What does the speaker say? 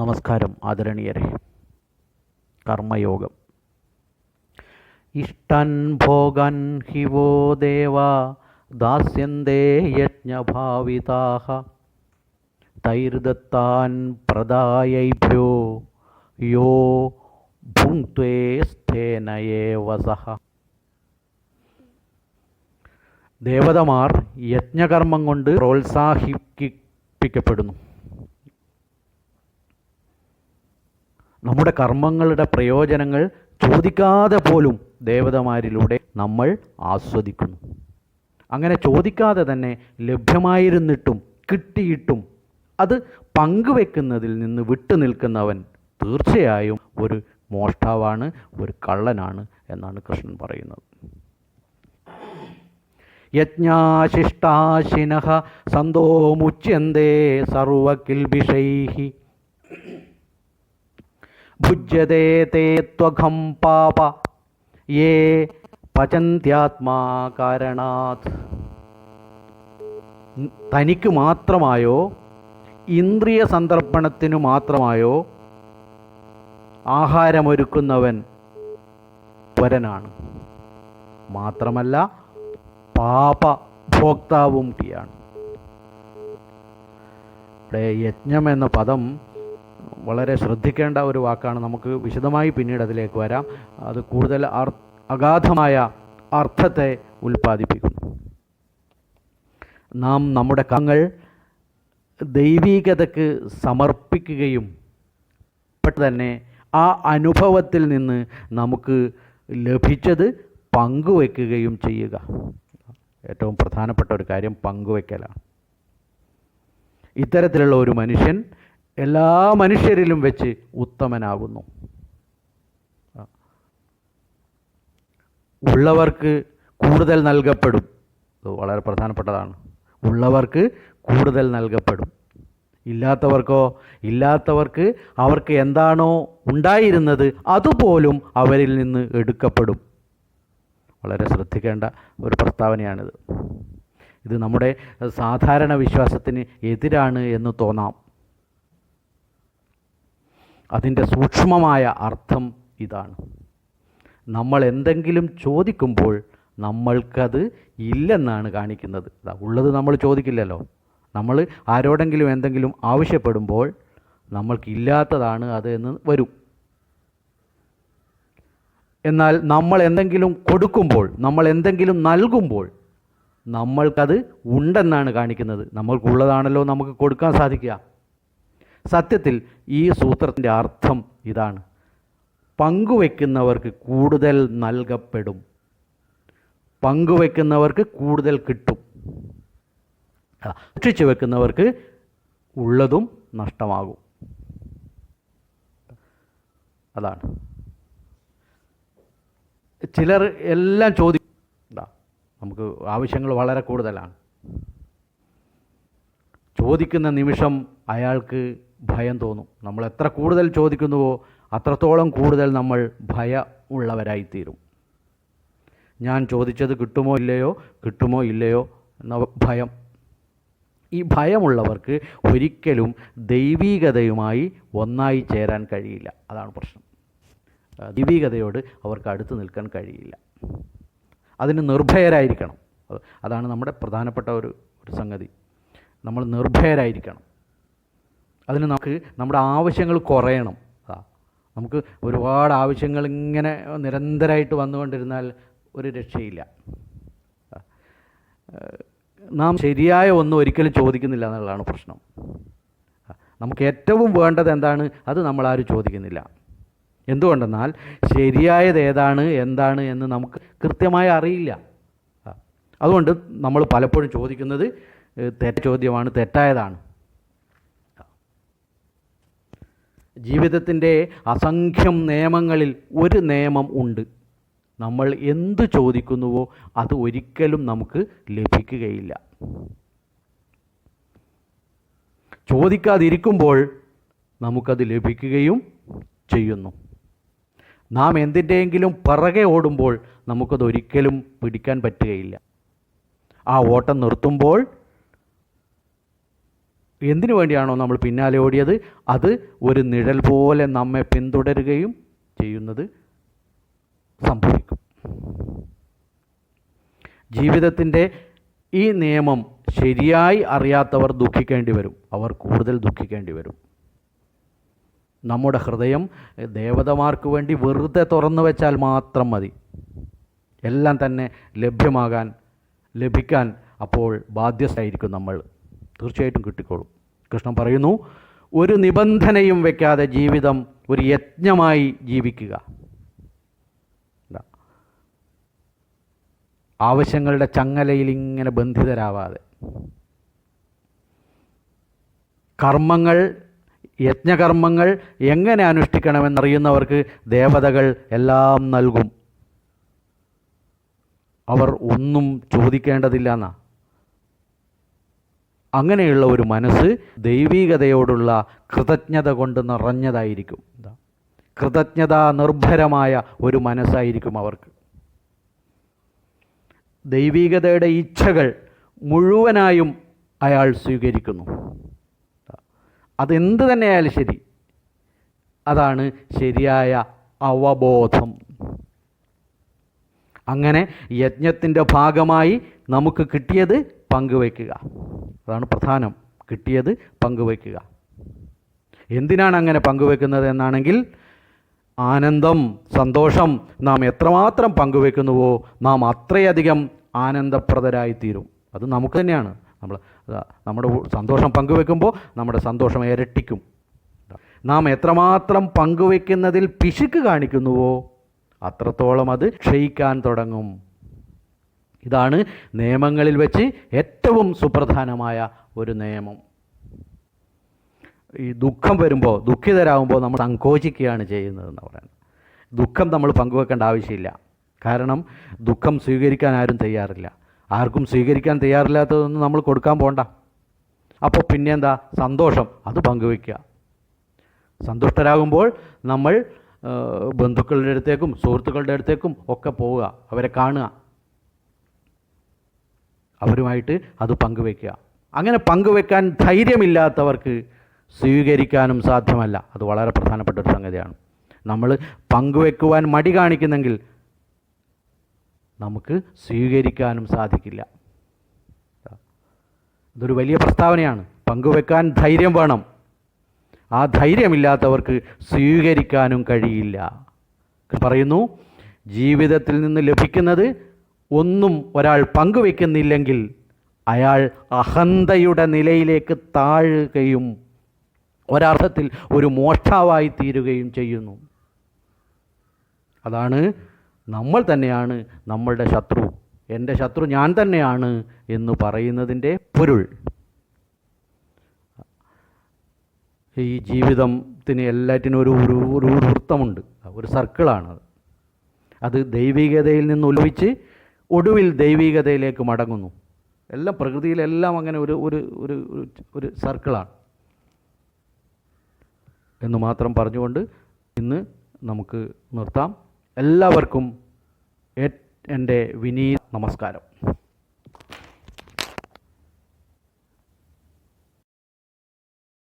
നമസ്കാരം ആദരണീയരെ. കർമ്മയോഗം. ഇഷ്ടൻ ഭോഗൻ ഹിവോ ദേവ ദാസ്യന്തേ യജ്ഞഭാവിതാഹ. തൈർദത്താൻ പ്രദായൈഭ്യോ യോ ഭുങ്ക്വേ സ്ഥേനയേവ ദേവതമാർ യജ്ഞകർമ്മം കൊണ്ട് പ്രോത്സാഹിപ്പിക്കപ്പെടുന്നു. നമ്മുടെ കർമ്മങ്ങളുടെ പ്രയോജനങ്ങൾ ചോദിക്കാതെ പോലും ദേവതമാരിലൂടെ നമ്മൾ ആസ്വദിക്കുന്നു. അങ്ങനെ ചോദിക്കാതെ തന്നെ ലഭ്യമായിരുന്നിട്ടും കിട്ടിയിട്ടും അത് പങ്കുവെക്കുന്നതിൽ നിന്ന് വിട്ടു നിൽക്കുന്നവൻ തീർച്ചയായും ഒരു മോഷ്ടാവാണ് ഒരു കള്ളനാണ് എന്നാണ് കൃഷ്ണൻ പറയുന്നത്. യജ്ഞാശിഷ്ടാശിന സന്തോമുച്യന്തേ സർവകിൽബിഷൈ ഭുജ്യതേ തേ ത്വഘം പാപ. യേ പചന്ത്യാത്മാ കാരണാത്. തനിക്ക് മാത്രമായോ ഇന്ദ്രിയ സന്ദർപ്പണത്തിനു മാത്രമായോ ആഹാരമൊരുക്കുന്നവൻ ത്വരനാണ്. മാത്രമല്ല പാപ ഭോക്താവും കൂടിയാണ് ഇവിടെ യജ്ഞം എന്ന പദം വളരെ ശ്രദ്ധിക്കേണ്ട ഒരു വാക്കാണ്. നമുക്ക് വിശദമായി പിന്നീട് അതിലേക്ക് വരാം. അത് കൂടുതൽ അഗാധമായ അർത്ഥത്തെ ഉൽപ്പാദിപ്പിക്കുന്നു. നാം നമ്മുടെ കങ്ങൾ ദൈവീകതയ്ക്ക് സമർപ്പിക്കുകയും പെട്ട് തന്നെ ആ അനുഭവത്തിൽ നിന്ന് നമുക്ക് ലഭിച്ചത് പങ്കുവെക്കുകയും ചെയ്യുക. ഏറ്റവും പ്രധാനപ്പെട്ട ഒരു കാര്യം പങ്കുവെക്കലാണ്. ഇത്തരത്തിലുള്ള ഒരു മനുഷ്യൻ എല്ലാ മനുഷ്യരിലും വെച്ച് ഉത്തമനാകുന്നു. ഉള്ളവർക്ക് കൂടുതൽ നൽകപ്പെടും. ഇത് വളരെ പ്രധാനപ്പെട്ടതാണ്. ഉള്ളവർക്ക് കൂടുതൽ നൽകപ്പെടും. ഇല്ലാത്തവർക്കോ ഇല്ലാത്തവർക്ക് അവർക്ക് എന്താണോ ഉണ്ടായിരുന്നത് അതുപോലും അവരിൽ നിന്ന് എടുക്കപ്പെടും. വളരെ ശ്രദ്ധിക്കേണ്ട ഒരു പ്രസ്താവനയാണിത്. ഇത് നമ്മുടെ സാധാരണ വിശ്വാസത്തിന് എതിരാണ് എന്ന് തോന്നാം. അതിന്റെ സൂക്ഷ്മമായ അർത്ഥം ഇതാണ്. നമ്മൾ എന്തെങ്കിലും ചോദിക്കുമ്പോൾ നമ്മൾക്കത് ഇല്ലെന്നാണ് കാണിക്കുന്നത്. ഉള്ളത് നമ്മൾ ചോദിക്കില്ലല്ലോ. നമ്മൾ ആരോടെങ്കിലും എന്തെങ്കിലും ആവശ്യപ്പെടുമ്പോൾ നമ്മൾക്കില്ലാത്തതാണ് അത് എന്ന് വരും. എന്നാൽ നമ്മൾ എന്തെങ്കിലും കൊടുക്കുമ്പോൾ നമ്മൾ എന്തെങ്കിലും നൽകുമ്പോൾ നമ്മൾക്കത് ഉണ്ടെന്നാണ് കാണിക്കുന്നത്. നമ്മൾക്കുള്ളതാണല്ലോ നമുക്ക് കൊടുക്കാൻ സാധിക്കുക. സത്യത്തിൽ ഈ സൂത്രത്തിന്റെ അർത്ഥം ഇതാണ്. പങ്കുവെക്കുന്നവർക്ക് കൂടുതൽ നൽകപ്പെടും. പങ്കുവെക്കുന്നവർക്ക് കൂടുതൽ കിട്ടും. സൂക്ഷിച്ചു വെക്കുന്നവർക്ക് ഉള്ളതും നഷ്ടമാകും. അതാണ്. ചിലർ എല്ലാം ചോദിക്കും നമുക്ക് ആവശ്യങ്ങൾ വളരെ കൂടുതലാണ്. ചോദിക്കുന്ന നിമിഷം അയാൾക്ക് ഭയം തോന്നും. നമ്മൾ എത്ര കൂടുതൽ ചോദിക്കുന്നുവോ അത്രത്തോളം കൂടുതൽ നമ്മൾ ഭയ ഉള്ളവരായിത്തീരും. ഞാൻ ചോദിച്ചത് കിട്ടുമോ ഇല്ലയോ? കിട്ടുമോ ഇല്ലയോ എന്ന ഭയം. ഈ ഭയമുള്ളവർക്ക് ഒരിക്കലും ദൈവീകതയുമായി ഒന്നായി ചേരാൻ കഴിയില്ല. അതാണ് പ്രശ്നം. ദൈവീകതയോട് അവർക്ക് അടുത്ത് നിൽക്കാൻ കഴിയില്ല. അതിന് നിർഭയരായിരിക്കണം. അതാണ് നമ്മുടെ പ്രധാനപ്പെട്ട ഒരു ഒരു സംഗതി. നമ്മൾ നിർഭയരായിരിക്കണം. അതിന് നമുക്ക് നമ്മുടെ ആവശ്യങ്ങൾ കുറയണം. നമുക്ക് ഒരുപാട് ആവശ്യങ്ങൾ ഇങ്ങനെ നിരന്തരമായിട്ട് വന്നുകൊണ്ടിരുന്നാൽ ഒരു രക്ഷയില്ല. നാം ശരിയായ ഒന്നും ഒരിക്കലും ചോദിക്കുന്നില്ല എന്നുള്ളതാണ് പ്രശ്നം. നമുക്ക് ഏറ്റവും വേണ്ടത് എന്താണ്? അത് നമ്മളാരും ചോദിക്കുന്നില്ല. എന്തുകൊണ്ടെന്നാൽ ശരിയായത് ഏതാണ് എന്താണ് എന്ന് നമുക്ക് കൃത്യമായി അറിയില്ല. അതുകൊണ്ട് നമ്മൾ പലപ്പോഴും ചോദിക്കുന്നത് തെറ്റ ചോദ്യമാണ് തെറ്റായതാണ്. ജീവിതത്തിന്റെ അസംഖ്യം നിയമങ്ങളിൽ ഒരു നിയമം ഉണ്ട്. നമ്മൾ എന്തു ചോദിക്കുന്നുവോ അത് ഒരിക്കലും നമുക്ക് ലഭിക്കുകയില്ല. ചോദിക്കാതിരിക്കുമ്പോൾ നമുക്കത് ലഭിക്കുകയും ചെയ്യുന്നു. നാം എന്തിന്റെയെങ്കിലും പിറകെ ഓടുമ്പോൾ നമുക്കത് ഒരിക്കലും പിടിക്കാൻ പറ്റുകയില്ല. ആ ഓട്ടം നിർത്തുമ്പോൾ എന്തിനു വേണ്ടിയാണോ നമ്മൾ പിന്നാലെ ഓടിയത്? അത് ഒരു നിഴൽ പോലെ നമ്മെ പിന്തുടരുകയും ചെയ്യുന്നത് സംഭവിക്കും. ജീവിതത്തിന്റെ ഈ നിയമം ശരിയായി അറിയാത്തവർ ദുഃഖിക്കേണ്ടി വരും. അവർ കൂടുതൽ ദുഃഖിക്കേണ്ടി വരും. നമ്മുടെ ഹൃദയം ദേവതമാർക്ക് വേണ്ടി വെറുതെ തുറന്നു വെച്ചാൽ മാത്രം മതി. എല്ലാം തന്നെ ലഭ്യമാകാൻ ലഭിക്കാൻ അപ്പോൾ ബാധ്യസ്ഥയായിരിക്കും നമ്മൾ. തീർച്ചയായിട്ടും കിട്ടിക്കോളും. കൃഷ്ണൻ പറയുന്നു ഒരു നിബന്ധനയും വെക്കാതെ ജീവിതം ഒരു യജ്ഞമായി ജീവിക്കുക. ആവശ്യങ്ങളുടെ ചങ്ങലയിൽ ഇങ്ങനെ ബന്ധിതരാവാതെ. കർമ്മങ്ങൾ യജ്ഞകർമ്മങ്ങൾ എങ്ങനെ അനുഷ്ഠിക്കണമെന്നറിയുന്നവർക്ക് ദേവതകൾ എല്ലാം നൽകും. അവർ ഒന്നും ചോദിക്കേണ്ടതില്ല എന്നാ. അങ്ങനെയുള്ള ഒരു മനസ്സ് ദൈവീകതയോടുള്ള കൃതജ്ഞത കൊണ്ട് നിറഞ്ഞതായിരിക്കും. കൃതജ്ഞതാ നിർഭരമായ ഒരു മനസ്സായിരിക്കും അവർക്ക്. ദൈവീകതയുടെ ഇച്ഛകൾ മുഴുവനായും അയാൾ സ്വീകരിക്കുന്നു. അതെന്ത് തന്നെയായാലും ശരി. അതാണ് ശരിയായ അവബോധം. അങ്ങനെ യജ്ഞത്തിന്റെ ഭാഗമായി നമുക്ക് കിട്ടിയത് പങ്കുവയ്ക്കുക. അതാണ് പ്രധാനം. കിട്ടിയത് പങ്കുവയ്ക്കുക. എന്തിനാണ് അങ്ങനെ പങ്കുവെക്കുന്നത് എന്നാണെങ്കിൽ ആനന്ദം സന്തോഷം നാം എത്രമാത്രം പങ്കുവെക്കുന്നുവോ നാം അത്രയധികം ആനന്ദപ്രദരായിത്തീരും. അത് നമുക്ക് തന്നെയാണ്. നമ്മൾ നമ്മുടെ സന്തോഷം പങ്കുവെക്കുമ്പോൾ നമ്മുടെ സന്തോഷം ഇരട്ടിക്കും. നാം എത്രമാത്രം പങ്കുവെക്കുന്നതിൽ പിശുക്ക് കാണിക്കുന്നുവോ അത്രത്തോളം അത് ക്ഷയിക്കാൻ തുടങ്ങും. ഇതാണ് നിയമങ്ങളിൽ വെച്ച് ഏറ്റവും സുപ്രധാനമായ ഒരു നിയമം. ഈ ദുഃഖം വരുമ്പോൾ ദുഃഖിതരാകുമ്പോൾ നമ്മൾ സങ്കോചിക്കുകയാണ് ചെയ്യുന്നതെന്ന് പറയുന്നത്. ദുഃഖം നമ്മൾ പങ്കുവെക്കേണ്ട ആവശ്യമില്ല. കാരണം ദുഃഖം സ്വീകരിക്കാൻ ആരും തയ്യാറില്ല. ആർക്കും സ്വീകരിക്കാൻ തയ്യാറില്ലാത്തതൊന്നും നമ്മൾ കൊടുക്കാൻ പോണ്ട. അപ്പോൾ പിന്നെ എന്താ സന്തോഷം. അത് പങ്കുവെക്കുക. സന്തുഷ്ടരാകുമ്പോൾ നമ്മൾ ബന്ധുക്കളുടെ അടുത്തേക്കും സുഹൃത്തുക്കളുടെ അടുത്തേക്കും ഒക്കെ പോവുക. അവരെ കാണുക. അവരുമായിട്ട് അത് പങ്കുവെക്കുക. അങ്ങനെ പങ്കുവെക്കാൻ ധൈര്യമില്ലാത്തവർക്ക് സ്വീകരിക്കാനും സാധ്യമല്ല. അത് വളരെ പ്രധാനപ്പെട്ട ഒരു സംഗതിയാണ്. നമ്മൾ പങ്കുവെക്കുവാൻ മടി കാണിക്കുന്നെങ്കിൽ നമുക്ക് സ്വീകരിക്കാനും സാധിക്കില്ല. ഇതൊരു വലിയ പ്രസ്താവനയാണ്. പങ്കുവെക്കാൻ ധൈര്യം വേണം. ആ ധൈര്യമില്ലാത്തവർക്ക് സ്വീകരിക്കാനും കഴിയില്ല. പറയുന്നു ജീവിതത്തിൽ നിന്ന് ലഭിക്കുന്നത് ഒന്നും ഒരാൾ പങ്കുവെക്കുന്നില്ലെങ്കിൽ അയാൾ അഹന്തയുടെ നിലയിലേക്ക് താഴുകയും ഒരർത്ഥത്തിൽ ഒരു മോഷ്ടാവായി തീരുകയും ചെയ്യുന്നു. അതാണ് നമ്മൾ തന്നെയാണ് നമ്മളുടെ ശത്രു. എന്റെ ശത്രു ഞാൻ തന്നെയാണ് എന്ന് പറയുന്നതിന്റെ പൊരുൾ. ഈ ജീവിതത്തിന് എല്ലാറ്റിനും ഒരു ഒരു ഒരു വൃത്തമുണ്ട്. ഒരു സർക്കിളാണ് അത് അത് ദൈവികതയിൽ നിന്ന് ഉത്ഭവിച്ച് ഒടുവിൽ ദൈവികതയിലേക്ക് മടങ്ങുന്നു. എല്ലാം പ്രകൃതിയിലെല്ലാം അങ്ങനെ ഒരു ഒരു ഒരു ഒരു- സർക്കിളാണ്. എന്ന് മാത്രം പറഞ്ഞുകൊണ്ട് ഇന്ന് നമുക്ക് നിർത്താം. എല്ലാവർക്കും എന്റെ വിനീത നമസ്കാരം.